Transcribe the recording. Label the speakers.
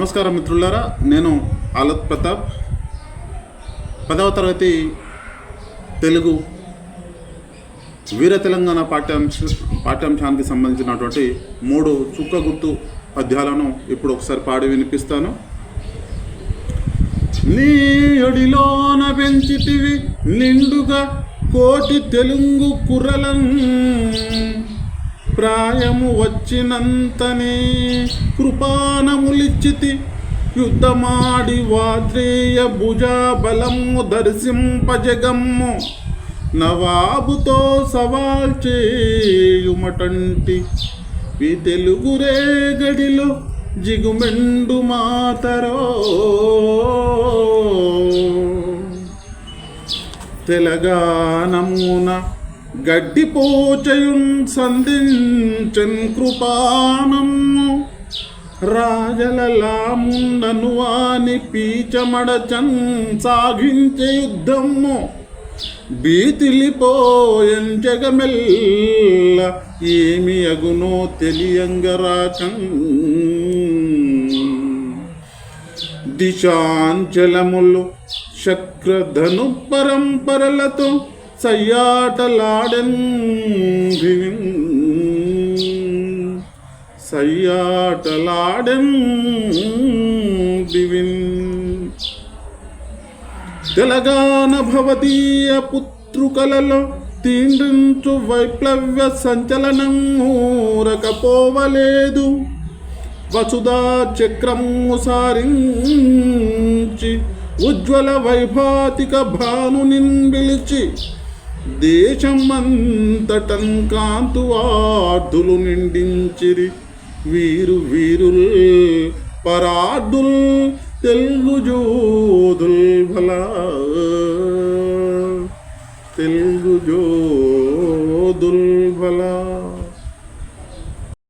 Speaker 1: నమస్కారం మిత్రులారా నేను ఆలత్ ప్రతాప్. పదవ తరగతి తెలుగు వీర తెలంగాణ పాఠ్యాంశ పాఠ్యాంశానికి సంబంధించినటువంటి మూడు చుక్క గుర్తు పద్యాలను ఇప్పుడు ఒకసారి పాడి వినిపిస్తాను. నీ ఒడిలోన పెంచితివి నిండుగా కోటి తెలుగు కుర్రలం అభిప్రాయము వచ్చినంతనే కృపానములిచ్చితి యుద్ధమాడి వాద్రేయ భుజా బలము దర్శింపజగమ్ము. నవాబుతో సవాల్ చేయుమటంటి ఈ తెలుగు రేగడిలో జిగుమెండు మాతరో. తెలంగాణమున గడ్డిపోచయున్ సంధించన్ కృపానమ్ము రాజలలాముండను వాని పీచమడచన్ సాగించే యుద్ధము. బీతిలిపోయన్ జగమెల్ల ఏమి అగునో తెలియంగరాకం దిశాంచలములు శక్రధను పరంపరలతో సయ్యాటలాడెన్ దివిన్ సయ్యాటలాడెన్ దివిన్ తెలంగాణ భవతీయ పుత్రుకలలో తీండ్రించు వైప్లవ్య సంచలనం ఊరకపోవలేదు. వసుధా చక్రము సారించి ఉజ్వల వైభాతిక భాను నింబిలిచి దేశమంతటం కాంతు ఆర్ధులు నిండించిరి. వీరు వీరుల్ పరార్ధుల్ తెలుగు జోదుల్ భలా తెలుగు జోదుల్ భలా